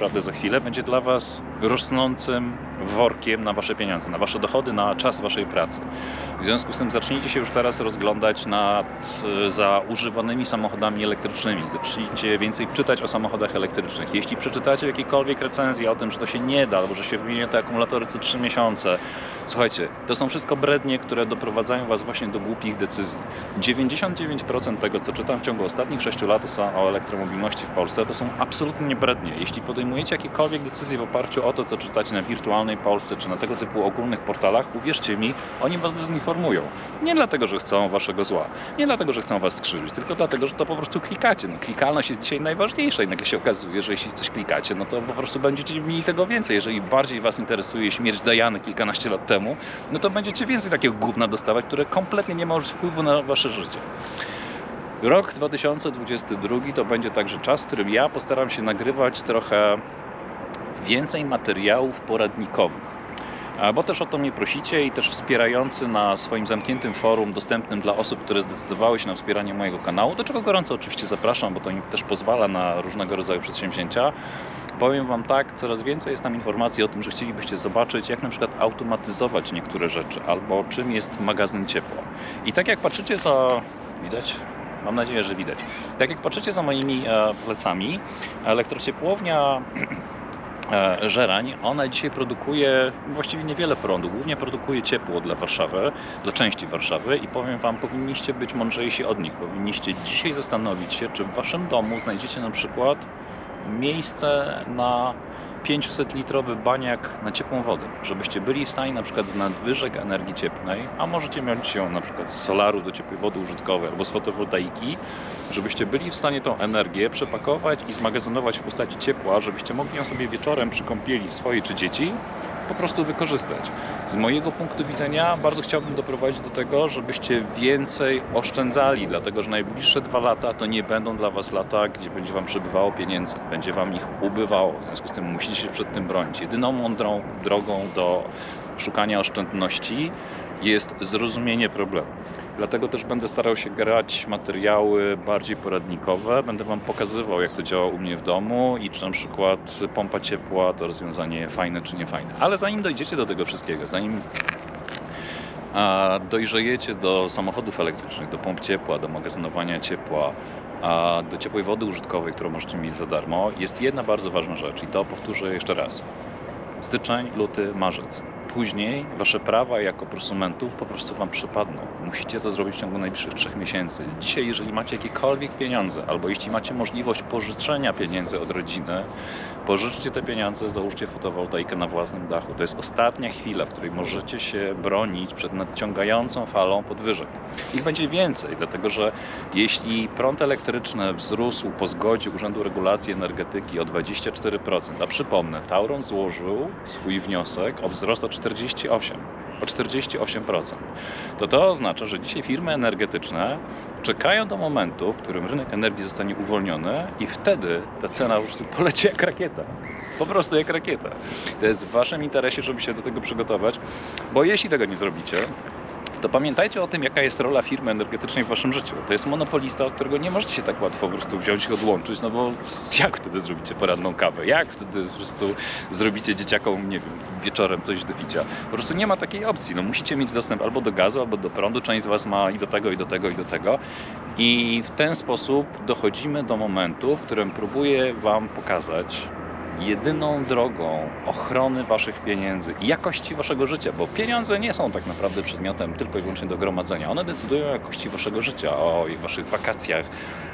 naprawdę za chwilę będzie dla Was rosnącym workiem na Wasze pieniądze, na Wasze dochody, na czas Waszej pracy. W związku z tym zacznijcie się już teraz rozglądać nad e, za używanymi samochodami elektrycznymi. Zacznijcie więcej czytać o samochodach elektrycznych. Jeśli przeczytacie jakiekolwiek recenzje o tym, że to się nie da, albo że się wymienia te akumulatory co 3 miesiące, słuchajcie, to są wszystko brednie, które doprowadzają Was właśnie do głupich decyzji. 99% tego, co czytam w ciągu ostatnich 6 lat o elektromobilności w Polsce, to są absolutnie brednie. Jeśli podejmujecie jakiekolwiek decyzje w oparciu o to, co czytacie na wirtualnej Polsce, czy na tego typu ogólnych portalach, uwierzcie mi, oni Was dezinformują. Nie dlatego, że chcą Waszego zła, nie dlatego, że chcą Was skrzywdzić, tylko dlatego, że to po prostu klikacie. No, klikalność jest dzisiaj najważniejsza nagle się okazuje, że jeśli coś klikacie, no to po prostu będziecie mieli tego więcej. Jeżeli bardziej Was interesuje śmierć Diany kilkanaście lat temu, no to będziecie więcej takiego gówna dostawać, które kompletnie nie ma już wpływu na Wasze życie. Rok 2022 to będzie także czas, w którym ja postaram się nagrywać trochę więcej materiałów poradnikowych. Bo też o to mnie prosicie i też wspierający na swoim zamkniętym forum dostępnym dla osób, które zdecydowały się na wspieranie mojego kanału, do czego gorąco oczywiście zapraszam, bo to im też pozwala na różnego rodzaju przedsięwzięcia. Powiem Wam tak, coraz więcej jest tam informacji o tym, że chcielibyście zobaczyć, jak na przykład automatyzować niektóre rzeczy, albo czym jest magazyn ciepła. I tak jak patrzycie za... Widać? Mam nadzieję, że widać. Tak jak patrzycie za moimi e, plecami, elektrociepłownia Żerań, ona dzisiaj produkuje właściwie niewiele prądu, głównie produkuje ciepło dla Warszawy, dla części Warszawy i powiem Wam, powinniście być mądrzejsi od nich. Powinniście dzisiaj zastanowić się, czy w Waszym domu znajdziecie na przykład miejsce na 500-litrowy baniak na ciepłą wodę, żebyście byli w stanie na przykład z nadwyżek energii cieplnej, a możecie mieć ją na przykład z solaru do ciepłej wody użytkowej albo z fotowoltaiki, żebyście byli w stanie tą energię przepakować i zmagazynować w postaci ciepła, żebyście mogli ją sobie wieczorem przy kąpieli swojej czy dzieci po prostu wykorzystać. Z mojego punktu widzenia bardzo chciałbym doprowadzić do tego, żebyście więcej oszczędzali, dlatego że najbliższe dwa lata to nie będą dla Was lata, gdzie będzie Wam przybywało pieniędzy, będzie Wam ich ubywało. W związku z tym musicie się przed tym bronić. Jedyną mądrą drogą do szukania oszczędności jest zrozumienie problemu. Dlatego też będę starał się grać materiały bardziej poradnikowe. Będę Wam pokazywał, jak to działa u mnie w domu i czy na przykład pompa ciepła to rozwiązanie fajne czy nie fajne. Ale zanim dojdziecie do tego wszystkiego, zanim dojrzejecie do samochodów elektrycznych, do pomp ciepła, do magazynowania ciepła, a do ciepłej wody użytkowej, którą możecie mieć za darmo, jest jedna bardzo ważna rzecz i to powtórzę jeszcze raz. Styczeń, luty, marzec. Później wasze prawa jako prosumentów po prostu wam przypadną. Musicie to zrobić w ciągu najbliższych trzech miesięcy. Dzisiaj, jeżeli macie jakiekolwiek pieniądze, albo jeśli macie możliwość pożyczenia pieniędzy od rodziny, pożyczcie te pieniądze, załóżcie fotowoltaikę na własnym dachu. To jest ostatnia chwila, w której możecie się bronić przed nadciągającą falą podwyżek. Ich będzie więcej, dlatego że jeśli prąd elektryczny wzrósł po zgodzie Urzędu Regulacji Energetyki o 24%, a przypomnę, Tauron złożył swój wniosek o wzrost o 48%. O 48%. To to oznacza, że dzisiaj firmy energetyczne czekają do momentu, w którym rynek energii zostanie uwolniony i wtedy ta cena prostu poleci jak rakieta. Po prostu jak rakieta. To jest w waszym interesie, żeby się do tego przygotować, bo jeśli tego nie zrobicie, to pamiętajcie o tym, jaka jest rola firmy energetycznej w waszym życiu. To jest monopolista, od którego nie możecie tak łatwo po prostu wziąć i odłączyć, no bo jak wtedy zrobicie poranną kawę? Jak wtedy po prostu zrobicie dzieciakom, nie wiem, wieczorem coś do picia? Po prostu nie ma takiej opcji. No musicie mieć dostęp albo do gazu, albo do prądu. Część z was ma i do tego, i do tego, i do tego. I w ten sposób dochodzimy do momentu, w którym próbuję wam pokazać, jedyną drogą ochrony waszych pieniędzy i jakości waszego życia, bo pieniądze nie są tak naprawdę przedmiotem tylko i wyłącznie do gromadzenia. One decydują o jakości waszego życia, o waszych wakacjach,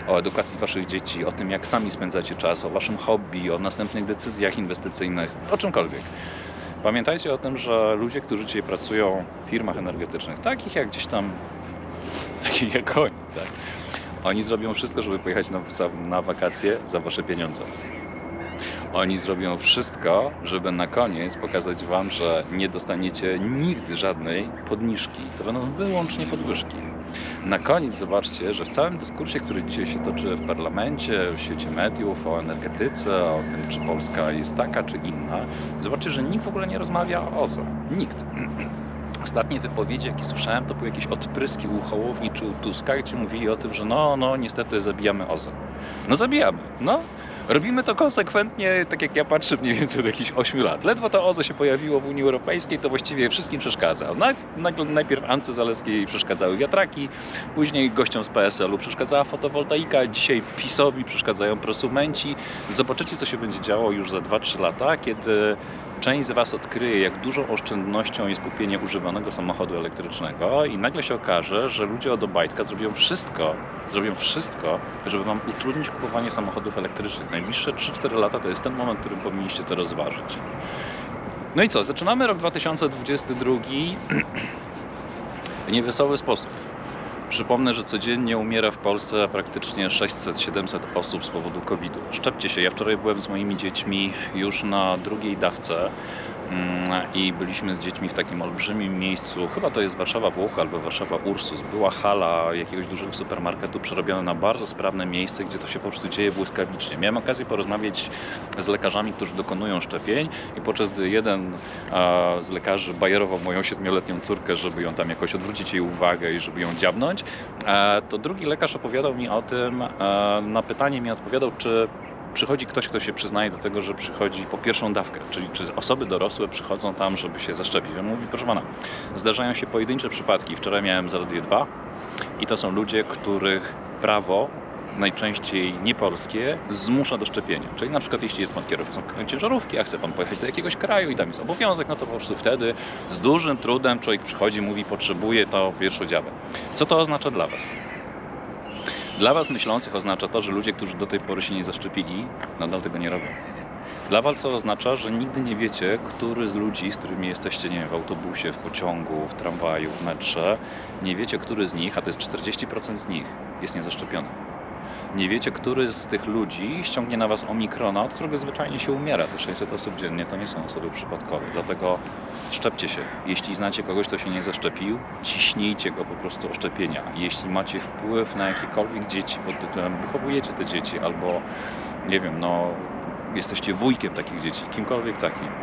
o edukacji waszych dzieci, o tym, jak sami spędzacie czas, o waszym hobby, o następnych decyzjach inwestycyjnych, o czymkolwiek. Pamiętajcie o tym, że ludzie, którzy dzisiaj pracują w firmach energetycznych, takich jak gdzieś tam, takich jak oni, tak, oni zrobią wszystko, żeby pojechać na, na wakacje za wasze pieniądze. Oni zrobią wszystko, żeby na koniec pokazać Wam, że nie dostaniecie nigdy żadnej podniżki. To będą wyłącznie podwyżki. Na koniec zobaczcie, że w całym dyskursie, który dzisiaj się toczy w parlamencie, w świecie mediów, o energetyce, o tym, czy Polska jest taka, czy inna, zobaczcie, że nikt w ogóle nie rozmawia o OZE. Nikt. Ostatnie wypowiedzi, jakie słyszałem, to były jakieś odpryski u Hołowni czy u Tuska, gdzie mówili o tym, że no, no, niestety zabijamy OZE. No zabijamy. No, Robimy to konsekwentnie, tak jak ja patrzę mniej więcej od jakichś 8 lat. Ledwo to OZE się pojawiło w Unii Europejskiej, to właściwie wszystkim przeszkadza. Najpierw Ance Zaleskiej przeszkadzały wiatraki, później gościom z PSL-u przeszkadzała fotowoltaika, dzisiaj PiSowi przeszkadzają prosumenci. Zobaczycie, co się będzie działo już za 2-3 lata, kiedy część z Was odkryje, jak dużą oszczędnością jest kupienie używanego samochodu elektrycznego i nagle się okaże, że ludzie od Obajtka zrobią wszystko, zrobią wszystko, żeby Wam utrudnić kupowanie samochodów elektrycznych. Najbliższe 3-4 lata to jest ten moment, w którym powinniście to rozważyć. No i co? Zaczynamy rok 2022 w niewesoły sposób. Przypomnę, że codziennie umiera w Polsce praktycznie 600-700 osób z powodu COVID-u. Szczepcie się. Ja wczoraj byłem z moimi dziećmi już na drugiej dawce i byliśmy z dziećmi w takim olbrzymim miejscu. Chyba to jest Warszawa Włoch albo Warszawa Ursus. Była hala jakiegoś dużego supermarketu przerobiona na bardzo sprawne miejsce, gdzie to się po prostu dzieje błyskawicznie. Miałem okazję porozmawiać z lekarzami, którzy dokonują szczepień i podczas gdy jeden z lekarzy bajerował moją siedmioletnią córkę, żeby ją tam jakoś odwrócić jej uwagę i żeby ją dziabnąć, to drugi lekarz opowiadał mi o tym, na pytanie mi odpowiadał, czy przychodzi ktoś, kto się przyznaje do tego, że przychodzi po pierwszą dawkę, czyli czy osoby dorosłe przychodzą tam, żeby się zaszczepić. On mówi, proszę pana, zdarzają się pojedyncze przypadki. Wczoraj miałem zaledwie dwa i to są ludzie, których prawo najczęściej niepolskie zmusza do szczepienia. Czyli na przykład jeśli jest pan kierowcą ciężarówki, a chce pan pojechać do jakiegoś kraju i tam jest obowiązek, no to po prostu wtedy z dużym trudem człowiek przychodzi, mówi, potrzebuje to pierwszą dziabę. Co to oznacza dla was? Dla was myślących oznacza to, że ludzie, którzy do tej pory się nie zaszczepili, nadal tego nie robią. Dla was to oznacza, że nigdy nie wiecie, który z ludzi, z którymi jesteście, nie wiem, w autobusie, w pociągu, w tramwaju, w metrze, nie wiecie, który z nich, a to jest 40% z nich, jest niezaszczepiony. Nie wiecie, który z tych ludzi ściągnie na was omikrona, od którego zwyczajnie się umiera. Te 600 osób dziennie to nie są osoby przypadkowe. Dlatego szczepcie się. Jeśli znacie kogoś, kto się nie zaszczepił, ciśnijcie go po prostu o szczepienia. Jeśli macie wpływ na jakiekolwiek dzieci pod tytułem wychowujecie te dzieci albo nie wiem, no jesteście wujkiem takich dzieci, kimkolwiek takim,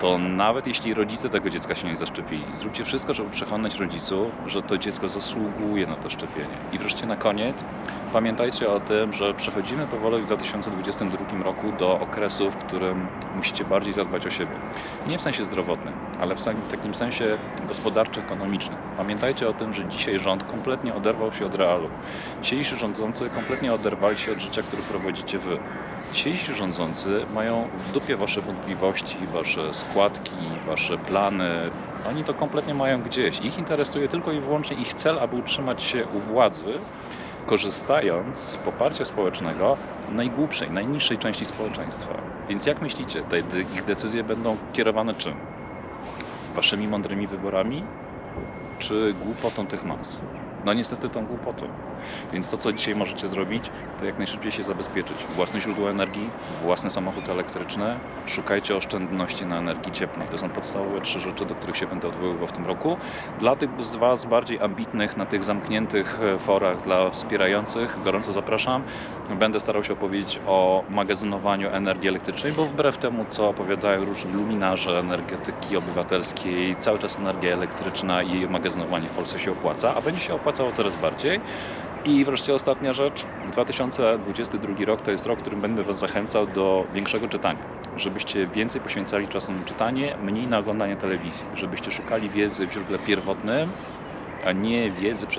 to nawet jeśli rodzice tego dziecka się nie zaszczepili, zróbcie wszystko, żeby przekonać rodziców, że to dziecko zasługuje na to szczepienie. I wreszcie na koniec pamiętajcie o tym, że przechodzimy powoli w 2022 roku do okresu, w którym musicie bardziej zadbać o siebie. Nie w sensie zdrowotnym, ale w takim sensie gospodarczo-ekonomicznym. Pamiętajcie o tym, że dzisiaj rząd kompletnie oderwał się od realu. Dzisiejsi rządzący kompletnie oderwali się od życia, które prowadzicie wy. Dzisiejsi rządzący mają w dupie wasze wątpliwości, wasze składki, wasze plany. Oni to kompletnie mają gdzieś. Ich interesuje tylko i wyłącznie ich cel, aby utrzymać się u władzy, korzystając z poparcia społecznego najgłupszej, najniższej części społeczeństwa. Więc jak myślicie, te ich decyzje będą kierowane czym? Waszymi mądrymi wyborami, czy głupotą tych mas? No niestety tą głupotą. Więc to, co dzisiaj możecie zrobić, to jak najszybciej się zabezpieczyć. Własne źródło energii, własny samochód elektryczny, szukajcie oszczędności na energii cieplnej. To są podstawowe trzy rzeczy, do których się będę odwoływał w tym roku. Dla tych z Was bardziej ambitnych na tych zamkniętych e, forach dla wspierających, gorąco zapraszam. Będę starał się opowiedzieć o magazynowaniu energii elektrycznej, bo wbrew temu, co opowiadają różni luminarze energetyki obywatelskiej, cały czas energia elektryczna i magazynowanie w Polsce się opłaca, a będzie się opłacało coraz bardziej. I wreszcie ostatnia rzecz. 2022 rok to jest rok, którym będę Was zachęcał do większego czytania. Żebyście więcej poświęcali czasu na czytanie, mniej na oglądanie telewizji. Żebyście szukali wiedzy w źródle pierwotnym, a nie wiedzy przetworzonej